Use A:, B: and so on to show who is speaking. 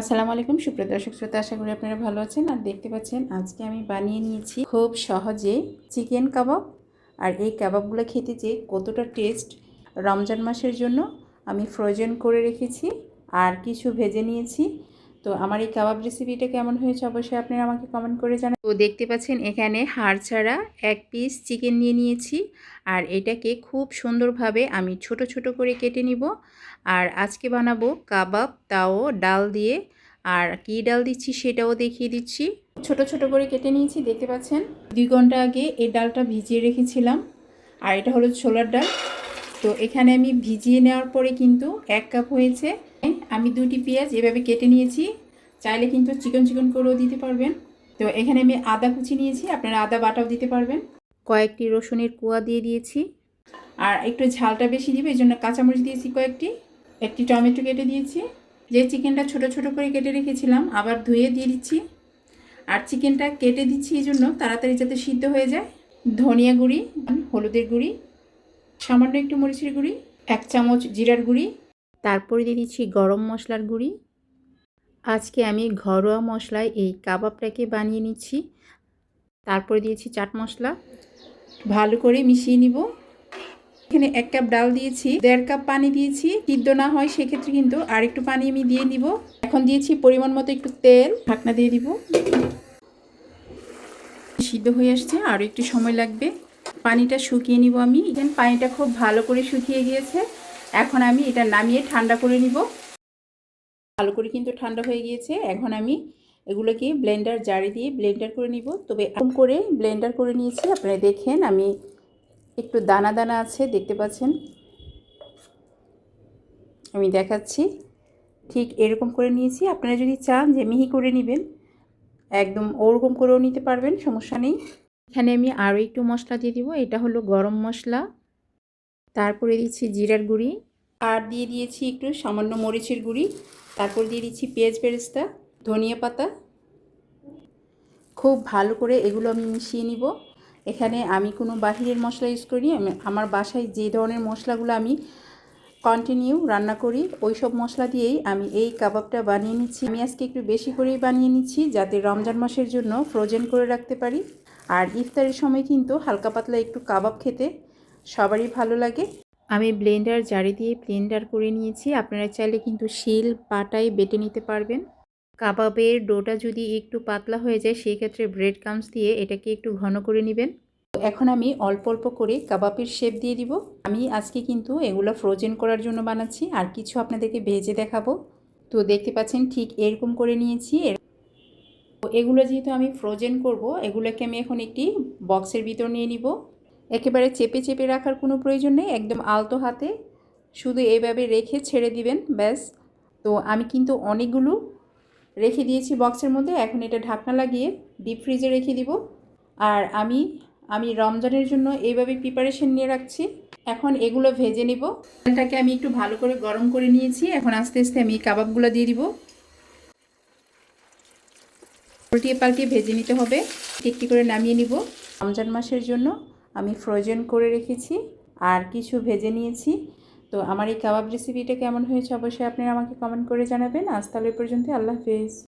A: আসসালামু আলাইকুম। সুপ্রিয় দর্শক শ্রোতা, আশা করি আপনারা ভালো আছেন। আর দেখতে পাচ্ছেন, আজকে আমি বানিয়ে নিয়েছি খুব সহজে চিকেন কাবাব। আর এই কাবাবগুলো খেতে যে কতটা টেস্ট, রমজান মাসের জন্য আমি ফ্রোজেন করে রেখেছি আর কিছু ভেজে নিয়েছি। তো আমার এই কাবাব রেসিপিটা কেমন হয়েছে অবশ্যই আপনারা আমাকে কমেন্ট করে জানান তো দেখতে পাচ্ছেন, এখানে হাড় ছাড়া এক পিস চিকেন নিয়ে নিয়েছি। আর এটাকে খুব সুন্দরভাবে আমি ছোট ছোট করে কেটে নিব। আর আজকে বানাবো কাবাব, তাও, ডাল দিয়ে। আর কী ডাল দিচ্ছি সেটাও দেখিয়ে দিচ্ছি। ছোট ছোট করে কেটে নিয়েছি, দেখতে পাচ্ছেন? দুই ঘণ্টা আগে এই ডালটা ভিজিয়ে রেখেছিলাম। আর এটা হলো ছোলার ডাল। তো এখানে আমি ভিজিয়ে নেওয়ার পরে কিন্তু এক কাপ হয়েছে। আমি দুটি পেঁয়াজ এভাবে কেটে নিয়েছি। চাইলে কিন্তু চিকন চিকন করেও দিতে পারবেন। তো এখানে আমি আদা কুচি নিয়েছি। আপনারা আদা বাটাও দিতে পারবেন। কয়েকটি রসুনের কুয়া দিয়ে দিয়েছি। আর একটু ঝালটা বেশি দিবে এই জন্য কাঁচামরিচ দিয়েছি কয়েকটি। একটি টমেটো কেটে দিয়েছি। যে চিকেনটা ছোট ছোট করে কেটে রেখেছিলাম, আবার ধুয়ে দিয়ে দিচ্ছি। আর চিকেনটা কেটে দিচ্ছি এই জন্য তাড়াতাড়ি যাতে সিদ্ধ হয়ে যায়। ধনিয়া গুঁড়ি, হলুদের গুঁড়ি, সামান্য একটু মরিচের গুঁড়ি, এক চামচ জিরার গুঁড়ি, তারপরে দিয়ে দিচ্ছি গরম মশলার গুঁড়ি। আজকে আমি ঘরোয়া মশলায় এই কাবাবটাকে বানিয়ে নিচ্ছি। তারপরে দিয়েছি চাট মশলা। ভালো করে মিশিয়ে নিব। এখানে এক কাপ ডাল দিয়েছি, দেড় কাপ পানি দিয়েছি। সিদ্ধ না হয় সেক্ষেত্রে কিন্তু আর একটু পানি আমি দিয়ে দিব। এখন দিয়েছি পরিমাণ মতো একটু তেল, ঢাকনা দিয়ে দিব। সিদ্ধ হয়ে আসছে আরও একটু সময় লাগবে। পানিটা শুকিয়ে নিব আমি। এখানে পানিটা খুব ভালো করে শুকিয়ে গিয়েছে। এখন আমি এটা নামিয়ে ঠান্ডা করে নিব। ভালো করে কিন্তু ঠান্ডা হয়ে গিয়েছে। এখন আমি এগুলোকে ব্লেন্ডার জারি দিয়ে ব্লেন্ডার করে নিব। তবে এরকম করে ব্লেন্ডার করে নিয়েছি। আপনারা দেখেন, আমি একটু দানা দানা আছে, দেখতে পাচ্ছেন? আমি দেখাচ্ছি। ঠিক এরকম করে নিয়েছি। আপনারা যদি চান যে মিহি করে নেবেন, একদম ওরকম করেও নিতে পারবেন, সমস্যা নেই। এখানে আমি আরও একটু মশলা দিয়ে দিব। এটা হলো গরম মশলা। তারপরে দিচ্ছি জিরার গুঁড়ি। আর দিয়ে দিয়েছি একটু সামান্য মরিচের গুঁড়ি। তারপর দিয়ে দিচ্ছি পেঁয়াজ বেরেস্তা, ধনিয়া পাতা। খুব ভালো করে এগুলো আমি মিশিয়ে নিব। এখানে আমি কোনো বাহিরের মশলা ইউজ করি আমি আমার বাসায় যে ধরনের মশলাগুলো আমি কন্টিনিউ রান্না করি ওই সব মশলা দিয়েই আমি এই কাবাবটা বানিয়ে নিচ্ছি। আমি আজকে একটু বেশি করেই বানিয়ে নিচ্ছি, যাতে রমজান মাসের জন্য ফ্রোজেন করে রাখতে পারি। আর ইফতারের সময় কিন্তু হালকা পাতলা একটু কাবাব খেতে সবারই ভালো লাগে। আমি ব্লেন্ডার জারি দিয়ে ব্লেন্ডার করে নিয়েছি, আপনারা চাইলে কিন্তু শিল, পাটায় বেটে নিতে পারবেন। কাবাবের ডোটা যদি একটু পাতলা হয়ে যায়, সেই ক্ষেত্রে ব্রেড কামস দিয়ে এটাকে একটু ঘন করে নেবেন। এখন আমি অল্প অল্প করে কাবাবের শেপ দিয়ে দিব। আমি আজকে কিন্তু এগুলো ফ্রোজেন করার জন্য বানাচ্ছি, আর কিছু আপনাদেরকে ভেজে দেখাবো। তো দেখতে পাচ্ছেন ঠিক এরকম করে নিয়েছি। এগুলো যেহেতু আমি ফ্রোজেন করব, এগুলোকে আমি এখন একটি বক্সের ভিতর নিয়ে নিব। একেবারে চেপে চেপে রাখার কোনো প্রয়োজন নেই, একদম আলতো হাতে। শুধু এইভাবে রেখে ছেড়ে দিবেন, ব্যাস। তো আমি কিন্তু অনেকগুলো রেখে দিয়েছি বক্সের মধ্যে। এখন এটা ঢাকনা লাগিয়ে ডিপ ফ্রিজে রেখে দিব। আর আমি আমি রমজানের জন্য এইভাবে প্রিপারেশন নিয়ে রাখছি। এখন এগুলো ভেজে নিব। তেলটাকে আমি একটু ভালো করে গরম করে নিয়েছি। এখন আস্তে আস্তে আমি কাবাবগুলো দিয়ে দিব। উল্টিয়ে পাল্টিয়ে ভেজে নিতে হবে। একটি করে নামিয়ে নিব। রমজান মাসের জন্য আমি ফ্রোজেন করে রেখেছি। আর কিছু ভেজে নিয়েছি। তো আমার এই কাবাব রেসিপিটা কেমন হয়েছে অবশ্যই আপনারা আমাকে কমেন্ট করে জানাবেন। আজ তাহলে পর্যন্ত আল্লাহ হাফেজ।